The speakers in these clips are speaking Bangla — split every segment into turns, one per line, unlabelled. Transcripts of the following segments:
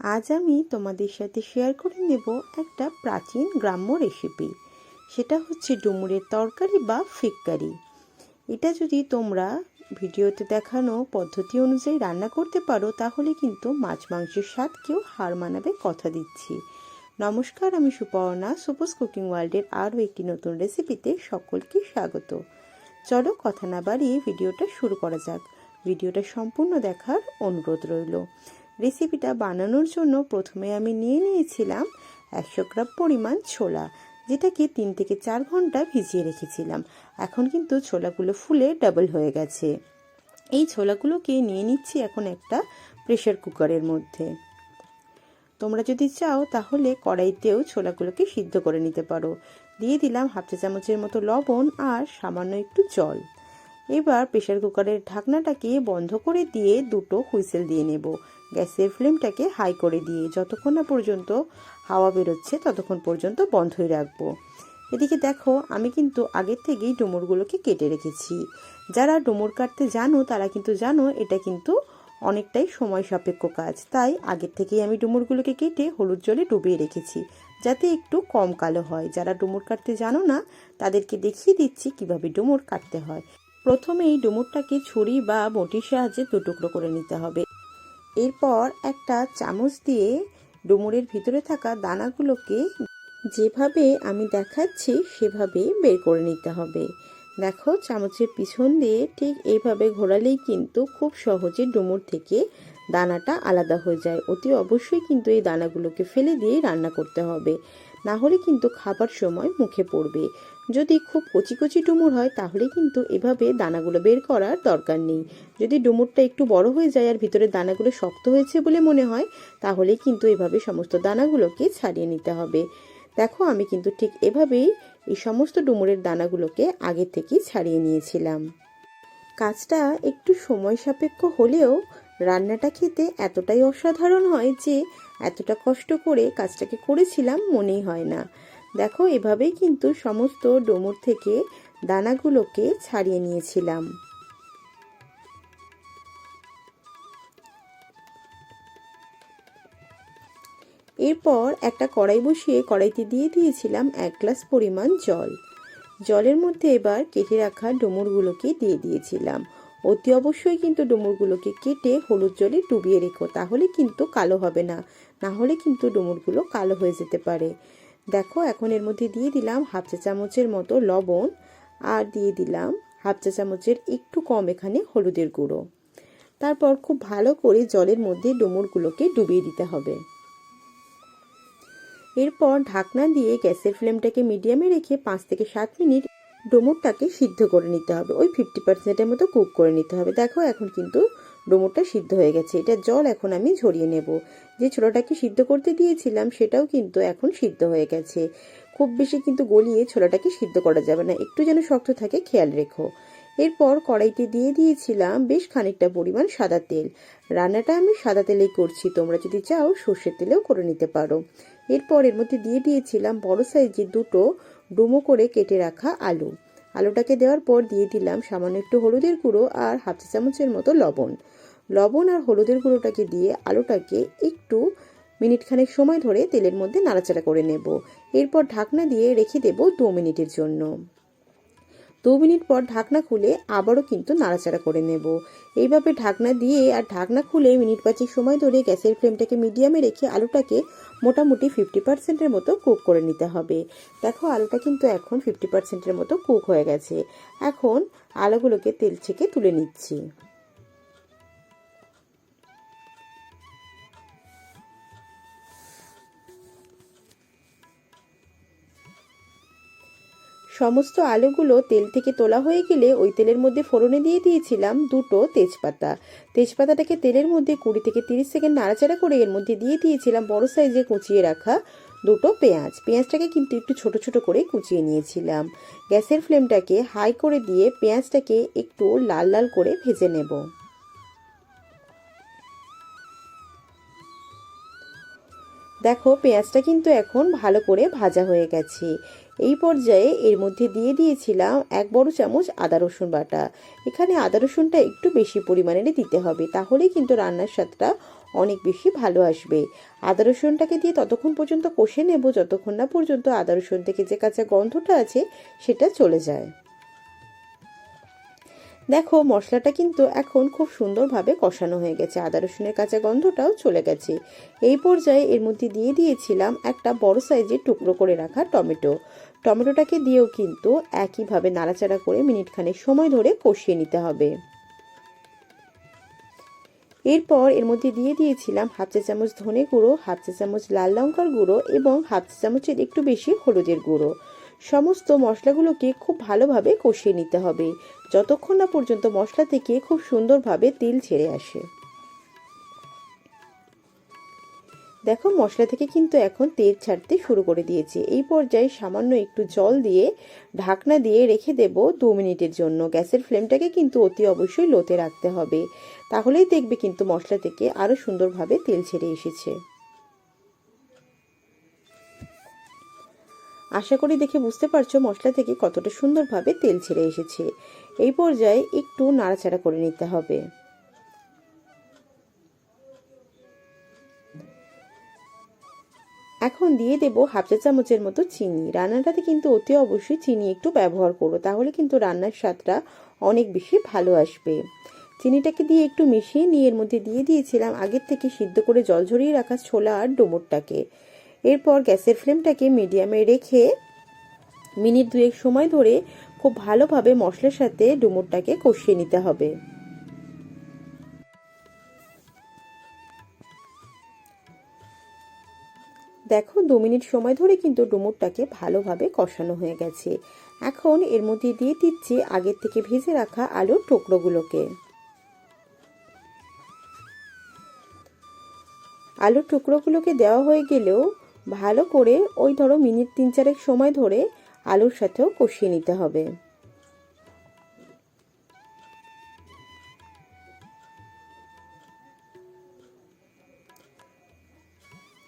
আজ আমি তোমাদের সাথে শেয়ার করে নেব একটা প্রাচীন গ্রাম্য রেসিপি সেটা হচ্ছে ডুমুরের তরকারি বা ফিক্কারি। এটা যদি তোমরা ভিডিওতে দেখানো পদ্ধতি অনুযায়ী রান্না করতে পারো, তাহলে কিন্তু মাছ মাংসের স্বাদকেও হার মানাবে কথা দিচ্ছি। নমস্কার, আমি সুপর্ণা। সুপোস কুকিং ওয়ার্ল্ডের আরও একটি নতুন রেসিপিতে সকলকে স্বাগত। চলো কথা না বাড়িয়ে ভিডিওটা শুরু করা যাক। ভিডিওটা সম্পূর্ণ দেখার অনুরোধ রইল। রেসিপিটা বানানোর জন্য প্রথমে আমি নিয়ে নিয়েছিলাম একশো গ্রাম পরিমাণ ছোলা, যেটাকে তিন থেকে চার ঘণ্টা ভিজিয়ে রেখেছিলাম। এখন কিন্তু ছোলাগুলো ফুলে ডাবল হয়ে গেছে। এই ছোলাগুলোকে নিয়ে নিচ্ছি এখন একটা প্রেশার কুকারের মধ্যে। তোমরা যদি চাও তাহলে কড়াইতেও ছোলাগুলোকে সিদ্ধ করে নিতে পারো। দিয়ে দিলাম হাফ চা চামচের মতো লবণ আর সামান্য একটু জল। এবার প্রেশার কুকারের ঢাকনাটাকে বন্ধ করে দিয়ে দুটো হুইসেল দিয়ে নেব। গ্যাসের ফ্লেমটাকে হাই করে দিয়ে যতক্ষণ না পর্যন্ত হাওয়া বেরোচ্ছে ততক্ষণ পর্যন্ত বন্ধই রাখব। এদিকে দেখো, আমি কিন্তু আগের থেকেই ডুমুরগুলোকে কেটে রেখেছি। যারা ডুমুর কাটতে জানো, তারা কিন্তু জানো এটা কিন্তু অনেকটাই সময় সাপেক্ষ কাজ। তাই আগের থেকেই আমি ডুমুরগুলোকে কেটে হলুদ জলে ডুবিয়ে রেখেছি, যাতে একটু কম কালো হয়। যারা ডুমুর কাটতে জানো না, তাদেরকে দেখিয়ে দিচ্ছি কীভাবে ডুমুর কাটতে হয়। প্রথমে এই ডুমুরটাকে ছুরি বা বটির সাহায্যে দুটুকরো করে নিতে হবে। এরপর একটা চামচ দিয়ে ডুমুরের ভিতরে থাকা দানাগুলোকে যেভাবে আমি দেখাচ্ছি, সেভাবে বের করে নিতে হবে। দেখো, চামচের পিছন দিয়ে ঠিক এইভাবে ঘোরালেই কিন্তু খুব সহজে ডুমুর থেকে দানাটা আলাদা হয়ে যায়। অতি অবশ্যই কিন্তু এই দানাগুলোকে ফেলে দিয়ে রান্না করতে হবে। না হলে কিন্তু খাবার সময় মুখে পড়বে। যদি খুব কচি কচি ডুমুর হয়, তাহলে কিন্তু এভাবে দানাগুলো বের করার দরকার নেই। যদি ডুমুরটা একটু বড় হয়ে যায় আর ভিতরে দানাগুলো শক্ত হয়েছে বলে মনে হয়, তাহলে কিন্তু এভাবে সমস্ত দানাগুলোকে ছাড়িয়ে নিতে হবে। দেখো, আমি কিন্তু ঠিক এভাবেই এই সমস্ত ডুমুরের দানাগুলোকে আগে থেকেই ছাড়িয়ে নিয়েছিলাম। কাজটা একটু সময় সাপেক্ষ হলেও রান্নাটা খেতে এতটাই অসাধারণ হয় যে, এতটা কষ্ট করে কাজটাকে করেছিলাম মনেই হয় না। দেখো, এভাবেই কিন্তু সমস্ত ডুমুর থেকে দানাগুলোকে ছাড়িয়ে নিয়েছিলাম। এরপর একটা কড়াই বসিয়ে কড়াইতে দিয়ে দিয়েছিলাম এক গ্লাস পরিমাণ জল। জলের মধ্যে এবার কেটে রাখা ডুমুরগুলোকে দিয়ে দিয়েছিলাম। অতি অবশ্যই কিন্তু ডুমুরগুলোকে কেটে হলুদ জলে ডুবিয়ে রেখো, তাহলে কিন্তু কালো হবে না। না হলে কিন্তু ডুমুরগুলো কালো হয়ে যেতে পারে। দেখো, এখন এর মধ্যে দিয়ে দিলাম হাফ চা চামচের মতো লবণ আর দিয়ে দিলাম হাফ চা চামচের একটু কম এখানে হলুদের গুঁড়ো। তারপর খুব ভালো করে জলের মধ্যে ডুমুরগুলোকে ডুবিয়ে দিতে হবে। এরপর ঢাকনা দিয়ে গ্যাসের ফ্লেমটাকে মিডিয়ামে রেখে পাঁচ থেকে সাত মিনিট ডুমুরটাকে সিদ্ধ করে নিতে হবে। ওই ফিফটি পার্সেন্টের মতো কুক করে নিতে হবে। দেখো, এখন কিন্তু ডুমুরটা সিদ্ধ হয়ে গেছে। এটা জল এখন আমি ঝরিয়ে নেব। যে ছোলাটাকে সিদ্ধ করতে দিয়েছিলাম, সেটাও কিন্তু এখন সিদ্ধ হয়ে গেছে। খুব বেশি কিন্তু গলিয়ে ছোলাটাকে সিদ্ধ করা যাবে না। একটু যেন শক্ত থাকে, খেয়াল রেখো। এরপর কড়াইতে দিয়ে দিয়েছিলাম বেশ খানিকটা পরিমাণ সাদা তেল। রান্নাটা আমি সাদা তেলেই করছি। তোমরা যদি চাও, সর্ষের তেলেও করে নিতে পারো। এরপর এর মধ্যে দিয়ে দিয়েছিলাম বড় সাইজের দুটো ডুমো করে কেটে রাখা আলু। আলুটাকে দেওয়ার পর দিয়ে দিলাম সামান্য একটু হলুদের গুঁড়ো আর হাফ চা চামচের মতো লবণ। লবণ আর হলুদের গুঁড়োটাকে দিয়ে আলুটাকে একটু মিনিট খানেক সময় ধরে তেলের মধ্যে নাড়াচাড়া করে নেব। এরপর ঢাকনা দিয়ে রেখে দেব দু মিনিটের জন্য। দু মিনিট পর ঢাকনা খুলে আবারও কিন্তু নাড়াচাড়া করে নেব। এইভাবে ঢাকনা দিয়ে আর ঢাকনা খুলে মিনিট পাঁচেক সময় ধরে গ্যাসের ফ্লেমটাকে মিডিয়ামে রেখে আলুটাকে মোটামুটি ফিফটি পার্সেন্টের মতো কুক করে নিতে হবে। দেখো, আলুটা কিন্তু এখন ফিফটি পার্সেন্টের মতো কুক হয়ে গেছে। এখন আলুগুলোকে তেল ছেঁকে তুলে নিচ্ছি। সমস্ত আলুগুলো তেল থেকে তোলা হয়ে গেলে ওই তেলের মধ্যে ফোড়নে দিয়ে দিয়েছিলাম দুটো তেজপাতা। তেজপাতাটাকে তেলের মধ্যে কুড়ি থেকে তিরিশ সেকেন্ড নাড়াচাড়া করে এর মধ্যে দিয়ে দিয়েছিলাম বড় সাইজে কুচিয়ে রাখা দুটো পেঁয়াজ। পেঁয়াজটাকে কিন্তু একটু ছোট ছোট করে কুচিয়ে নিয়েছিলাম। গ্যাসের ফ্লেমটাকে হাই করে দিয়ে পেঁয়াজটাকে একটু লাল লাল করে ভেজে নেব। দেখো, পেঁয়াজটা কিন্তু এখন ভালো করে ভাজা হয়ে গেছে। এই পর্যায়ে এর মধ্যে দিয়ে দিয়েছিলাম এক বড় চামচ আদা রসুন বাটা। এখানে আদা রসুনটা একটু বেশি পরিমাণে দিতে হবে তাহলেই কিন্তু রান্নার স্বাদটা অনেক বেশি ভালো আসবে। আদা রসুনটাকে দিয়ে ততক্ষণ পর্যন্ত কষে নেব, যতক্ষণ না পর্যন্ত আদা রসুন থেকে যে কাঁচা গন্ধটা আছে, সেটা চলে যায়। দেখো, মশলাটা কিন্তু এখন খুব সুন্দরভাবে কষানো হয়ে গেছে। আদা রসুনের কাঁচা গন্ধটাও চলে গেছে। এই পর্যায়ে এর মধ্যে দিয়ে দিয়েছিলাম একটা বড় সাইজের টুকরো করে রাখা টমেটো। টমেটোটাকে দিয়েও কিন্তু একইভাবে নাড়াচাড়া করে মিনিট খানেক সময় ধরে কষিয়ে নিতে হবে। এরপর এর মধ্যে দিয়ে দিয়েছিলাম হাফ চা চামচ ধনে গুঁড়ো, হাফ চা চামচ লাল লঙ্কার গুঁড়ো এবং হাফ চা চামচের একটু বেশি হলুদের গুঁড়ো। সমস্ত মশলাগুলোকে খুব ভালোভাবে কষিয়ে নিতে হবে। যতক্ষণ না পর্যন্ত মশলা থেকে খুব সুন্দরভাবে তেল ছেড়ে আসে। দেখো, মশলা থেকে কিন্তু এখন তেল ছাড়তে শুরু করে দিয়েছে। এই পর্যায়ে সামান্য একটু জল দিয়ে ঢাকনা দিয়ে রেখে দেব দু মিনিটের জন্য। গ্যাসের ফ্লেমটাকে কিন্তু অতি অবশ্যই লোতে রাখতে হবে। তাহলেই দেখবে কিন্তু মশলা থেকে আরও সুন্দরভাবে তেল ছেড়ে এসেছে। আশা করি দেখে বুঝতে পারছ মশলা থেকে কতটা সুন্দরভাবে তেল ছেড়ে এসেছে। এই পর্যায়ে একটু নাড়াচাড়া করে নিতে হবে। এখন দিয়ে দেব হাফ চা চামচের মতো চিনি। রান্নাটাতে কিন্তু অতি অবশ্যই চিনি একটু ব্যবহার করো, তাহলে কিন্তু রান্নার স্বাদটা অনেক বেশি ভালো আসবে। চিনিটাকে দিয়ে একটু মিশিয়ে নিয়ে এর মধ্যে দিয়ে দিয়েছিলাম আগের থেকে সিদ্ধ করে জল ঝরিয়ে রাখা ছোলা আর ডোমরটাকে। এরপর গ্যাসের ফ্লেমটাকে মিডিয়ামে রেখে মিনিট দুয়েক সময় ধরে খুব ভালোভাবে মশলার সাথে ডুমুরটাকে কষিয়ে নিতে হবে। দেখো, দু মিনিট সময় ধরে কিন্তু ডুমুরটাকে ভালোভাবে কষানো হয়ে গেছে। এখন এর মধ্যে দিয়ে দিচ্ছি আগের থেকে ভেজে রাখা আলুর টুকরোগুলোকে। আলুর টুকরোগুলোকে দেওয়া হয়ে গেলেও ভালো করে ওই ধরো মিনিট তিন চারেক সময় ধরে আলুর সাথেও কষিয়ে নিতে হবে।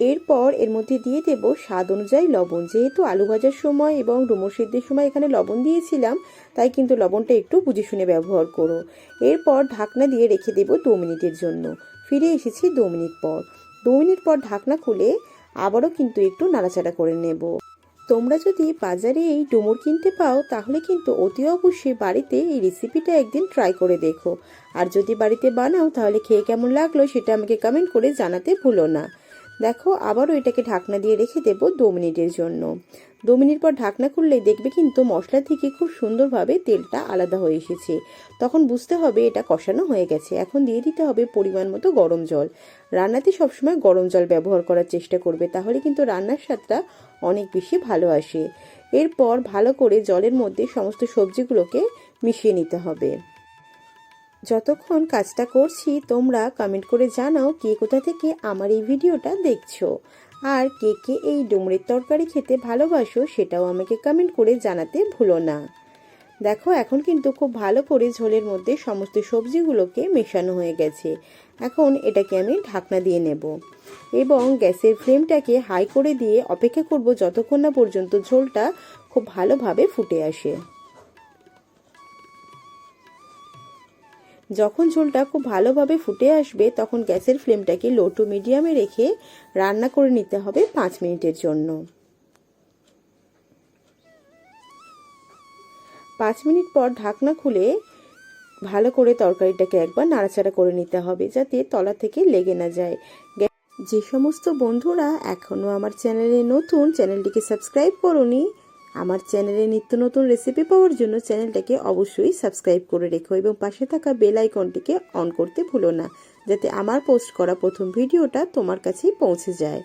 এরপর এর মধ্যে দিয়ে দেব স্বাদ অনুযায়ী লবণ। যেহেতু আলু ভাজার সময় এবং ডুমুর সিদ্ধের সময় এখানে লবণ দিয়েছিলাম, তাই কিন্তু লবণটা একটু বুঝে শুনে ব্যবহার করো। এরপর ঢাকনা দিয়ে রেখে দেব দু মিনিটের জন্য। ফিরে এসেছি দু মিনিট পর। দু মিনিট পর ঢাকনা খুলে আবারও কিন্তু একটু নাড়াচাড়া করে নেব। তোমরা যদি বাজারে এই ডুমুর কিনতে পাও, তাহলে কিন্তু অতি অবশ্যই বাড়িতে এই রেসিপিটা একদিন ট্রাই করে দেখো। আর যদি বাড়িতে বানাও, তাহলে খেয়ে কেমন লাগল সেটা আমাকে কমেন্ট করে জানাতে ভুলো না। দেখো, আবারও এটাকে ঢাকনা দিয়ে রেখে দেবো দু মিনিটের জন্য। দু মিনিট পর ঢাকনা খুললেই দেখবে কিন্তু মশলা থেকে খুব সুন্দরভাবে তেলটা আলাদা হয়ে এসেছে। তখন বুঝতে হবে এটা কষানো হয়ে গেছে। এখন দিয়ে দিতে হবে পরিমাণ মতো গরম জল। রান্নাতে সবসময় গরম জল ব্যবহার করার চেষ্টা করবে, তাহলে কিন্তু রান্নার স্বাদটা অনেক বেশি ভালো আসে। এরপর ভালো করে জলের মধ্যে সমস্ত সবজিগুলোকে মিশিয়ে নিতে হবে। যতক্ষণ কাজটা করছি, তোমরা কমেন্ট করে জানাও কে কোথা থেকে আমার এই ভিডিওটা দেখছ। আর কে কে এই ডুমুরের তরকারি খেতে ভালোবাসো, সেটাও আমাকে কমেন্ট করে জানাতে ভুলো না। দেখো, এখন কিন্তু খুব ভালো করে ঝোলের মধ্যে সমস্ত সবজিগুলোকে মেশানো হয়ে গেছে। এখন এটাকে আমি ঢাকনা দিয়ে নেব এবং গ্যাসের ফ্লেমটাকে হাই করে দিয়ে অপেক্ষা করব যতক্ষণ না পর্যন্ত ঝোলটা খুব ভালোভাবে ফুটে আসে। যখন ঝোলটা খুব ভালোভাবে ফুটে আসবে, তখন গ্যাসের ফ্লেমটাকে লো টু মিডিয়ামে রেখে রান্না করে নিতে হবে পাঁচ মিনিটের জন্য। পাঁচ মিনিট পর ঢাকনা খুলে ভালো করে তরকারিটাকে একবার নাড়াচাড়া করে নিতে হবে, যাতে তলা থেকে লেগে না যায়। যে সমস্ত বন্ধুরা এখনও আমার চ্যানেলে নতুন, চ্যানেলটিকে সাবস্ক্রাইব করুনি আমার চ্যানেলে নিত্য নতুন রেসিপি পাওয়ার জন্য চ্যানেলটাকে অবশ্যই সাবস্ক্রাইব করে রেখো এবং পাশে থাকা বেল আইকনটিকে অন করতে ভুলো না, যাতে আমার পোস্ট করা প্রথম ভিডিওটা তোমার কাছেই পৌঁছে যায়।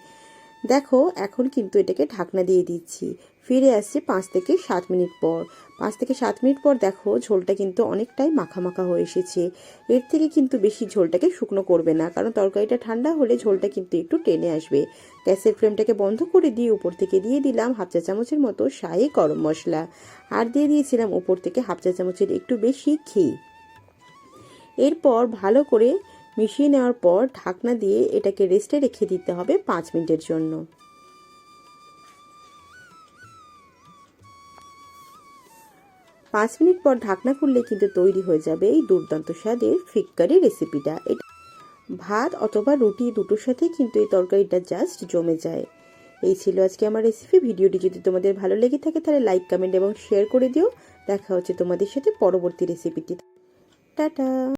দেখো, এখন কিন্তু এটাকে ঢাকনা দিয়ে দিচ্ছি। ফিরে আসছি পাঁচ থেকে সাত মিনিট পর। পাঁচ থেকে সাত মিনিট পর দেখো, ঝোলটা কিন্তু অনেকটাই মাখা মাখা হয়ে এসেছে। এর থেকে কিন্তু বেশি ঝোলটাকে শুকনো করবে না, কারণ তরকারিটা ঠান্ডা হলে ঝোলটা কিন্তু একটু টেনে আসবে। গ্যাসের ফ্লেমটাকে বন্ধ করে দিয়ে উপর থেকে দিয়ে দিলাম হাফ চা চামচের মতো শাহি গরম মশলা। আর দিয়ে দিয়েছিলাম উপর থেকে হাফ চা চামচের একটু বেশি ঘি। এরপর ভালো করে মিশিয়ে নেওয়ার পর ঢাকনা দিয়ে এটাকে রেস্টে রেখে দিতে হবে পাঁচ মিনিটের জন্য। পাঁচ মিনিট পর ঢাকনা খুললে কিন্তু তৈরি হয়ে যাবে এই দুর্দান্ত স্বাদের ফিক্কারি রেসিপিটা। এটা ভাত অথবা রুটি দুটোর সাথেই কিন্তু এই তরকারিটা জাস্ট জমে যায়। এই ছিল আজকে আমার রেসিপি ভিডিওটি যদি তোমাদের ভালো লেগে থাকে তাহলে লাইক কমেন্ট এবং শেয়ার করে দিও। দেখা হচ্ছে তোমাদের সাথে পরবর্তী রেসিপিটি টাটা!